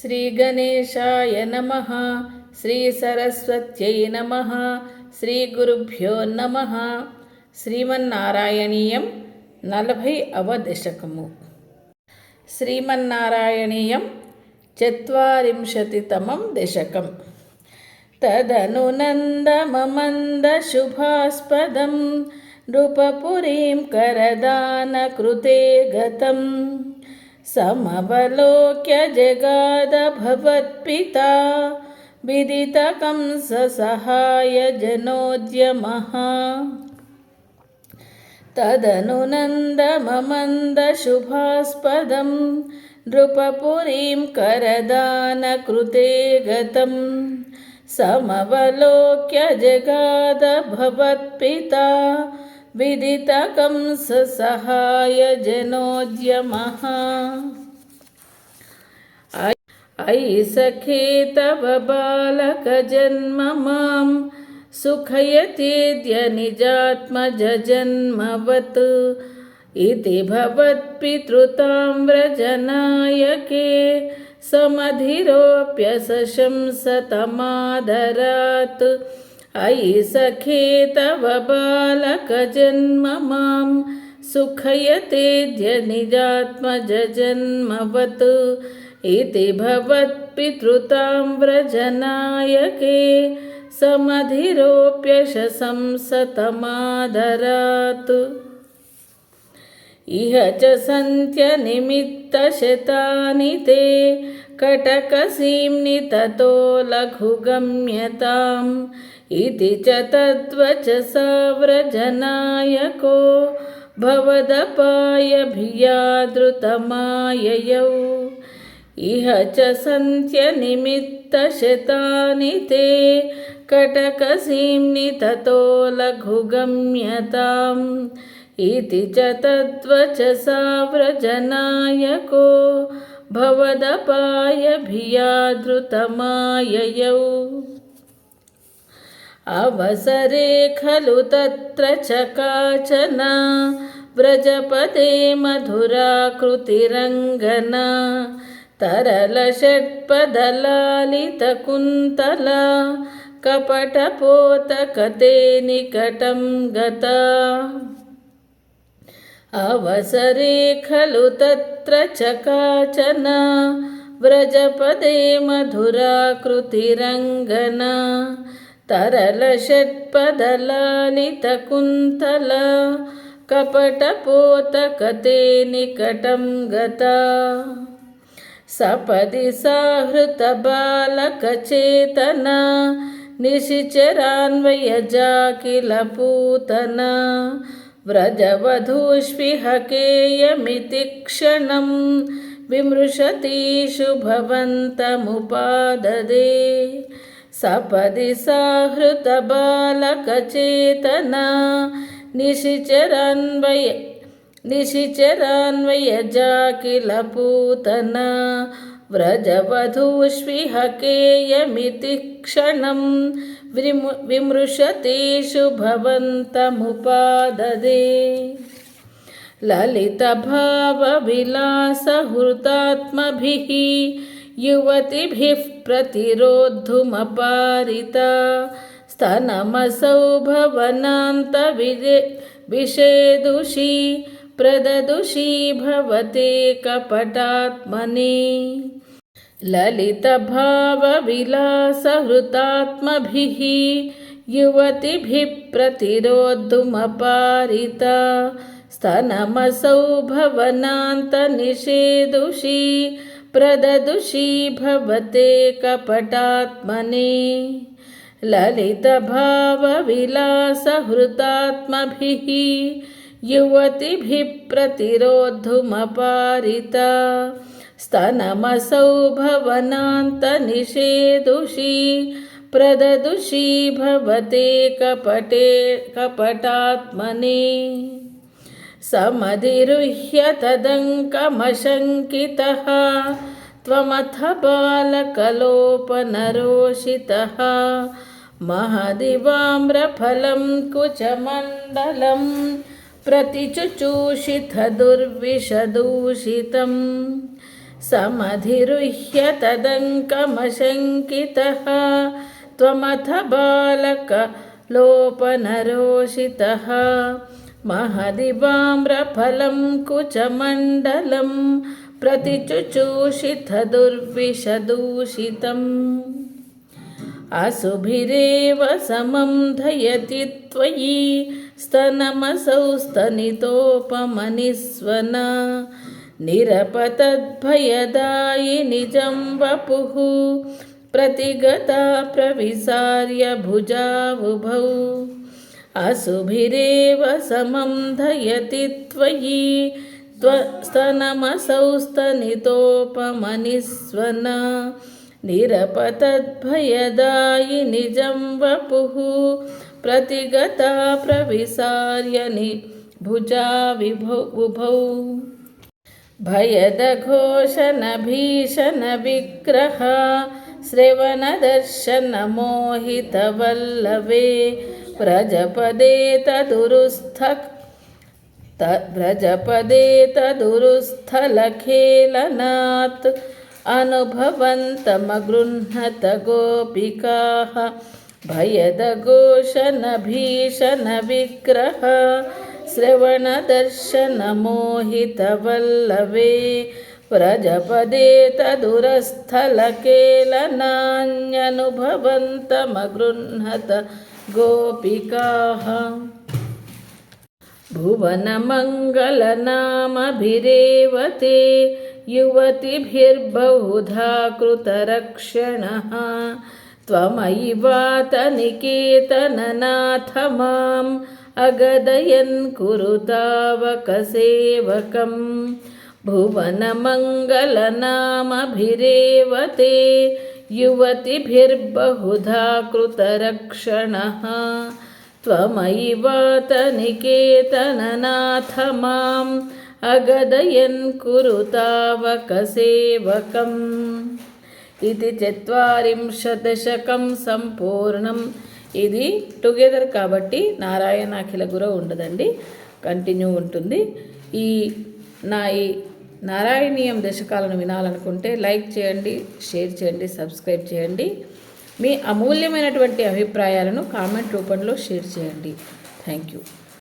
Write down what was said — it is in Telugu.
శ్రీగణేశాయ నమ శ్రీ సరస్వత్యై నమ శ్రీ గురుభ్యో నమ. శ్రీమన్నారాయణీయం నలభై అవదశకము శ్రీమన్నారాయణీయం చత్వరింశతితమం దశకం. తదను నందమమందశుభాస్పదం నృపపురీం కరదానకృతే గతం. समवलोक्य जगादभवत्पिता विदितकंससहायजनोद्यमः तदनु नन्दममन्दशुभास्पदं नृपपुरीं करदानकृते गतं समवलोक्य जगादभवत्पिता विदितकंससहायजनोद्यमः अयि सखे तव बालकजन्म मां सुखयतीद्य निजात्मजन्मवत् इति भवत्पितृताम्रजनायके समधिरोऽप्यसशंसतमादरात् अयि सखे तव बालकजन्म मां सुखयतेद्य निजात्मजन्मवत् इति भवत्पितृताम्रजनायके समधिरोऽप्यशंसतमादरात् इह च सन्त्यनिमित्तशतानि ते कटकसीम्नि ततो लघुगम्यताम् इति च तद्वचसा व्रजनायको भवदपायभियादृतमाययौ इह च सन्त्यनिमित्तशतानि ते कटकसीम्नि ततो लघुगम्यताम् इति च तद्वचसा व्रजनायको भवदपायभियादृतमाययौ अवसरे खलु तत्र च काचन व्रजपदे मधुराकृतिरङ्गना तरलषट्पदलालितकुन्तला कपटपोतकते निकटं गता अवसरे खलु तत्र च काचन व्रजपदे मधुराकृतिरङ्गना तरलषट्पदलालितकुन्तला कपटपोतकते निकटं गता सपदि साहृतबालकचेतना निशिचरान्वयजा किल पूतना व्रजवधूष्विहकेयमिति क्षणं विमृशतीषु भवन्तमुपाददे सपदि साहृतबालकचेतना निशिचरान्वय निशिचरान्वयजा किल पूतना व्रजवधूष्विहकेयमिति क्षणं विमु विमृशतेषु भवन्तमुपाददे ललितभावविलासहृतात्मभिः युवतिभिः प्रतिरोद्धुमपारिता स्तनमसौ भवनान्तविजे विषेदुषी प्रददुषी भवते कपटात्मने ललितभावविलासहृतात्मभिः युवतिभिः प्रतिरोद्धुमपारिता स्तनमसौ भवनान्तनिषेदुषी प्रददुषी भवते कपटात्मने ललितभावविलासहृतात्मभिः युवतिभिः प्रतिरोद्धुमपारिता स्तनमसौ भवनान्तनिषेदुषी प्रददुषी भवते कपटे कपटात्मने समधिरुह्य तदङ्कमशङ्कितः त्वमथ बालकलोपनरोषितः महदिवाम्रफलं कुचमण्डलं प्रतिचुचूषिथ दुर्विषदूषितं समधिरुह्य तदङ्कमशङ्कितः त्वमथ बालकलोपनरोषितः महदिवाम्रफलं कुचमण्डलं प्रतिचुचूषितदुर्विषदूषितम् असुभिरेव समं धयति त्वयि स्तनमसौ स्तनितोपमनिस्वना निरपतद्भयदायि निजं वपुः प्रतिगता प्रविसार्य भुजावुभौ असुभिरेव समं धयति त्वयि स्तनमसौ स्तनितोपमनिस्वना निरपतद्भयदायि निजं वपुः प्रतिगता प्रविसार्य नि भुजा विभौ उभौ भयदघोषणभीषणविग्रह श्रवणदर्शनमोहितवल्लवे व्रजपदे तदुरुस्थ व्रजपदे तदुरुस्थलखेलनात् अनुभवन्तमगृह्णत गोपिकाः भयदघोषणभीषणविग्रह श्रवणदर्शनमोहितवल्लवे व्रजपदे तदुरस्थलकेलनान्यनुभवन्तमगृह्णत गोपिकाः भुवनमङ्गलनामभिरेव ते युवतिभिर्बहुधा कृतरक्षणः त्वमयि वातनिकेतननाथ माम् अगदयन् कुरुतावकसेवकम् भुवनमङ्गलनामभिरेव ते युवतिभिर्बहुधा कृतरक्षणः। त्वमयि वातनिकेतननाथ माम् अगदयन् कुरुतावकसेवकम्। इति चत्वारिंशदशकं सम्पूर्णम् ఇది టుగెదర్ కాబట్టి నారాయణాఖిల గుర ఉండదండి. కంటిన్యూ ఉంటుంది. ఈ నా ఈ నారాయణీయం దశకాలను వినాలనుకుంటే లైక్ చేయండి షేర్ చేయండి సబ్స్క్రైబ్ చేయండి. మీ అమూల్యమైనటువంటి అభిప్రాయాలను కామెంట్ రూపంలో షేర్ చేయండి. Thank you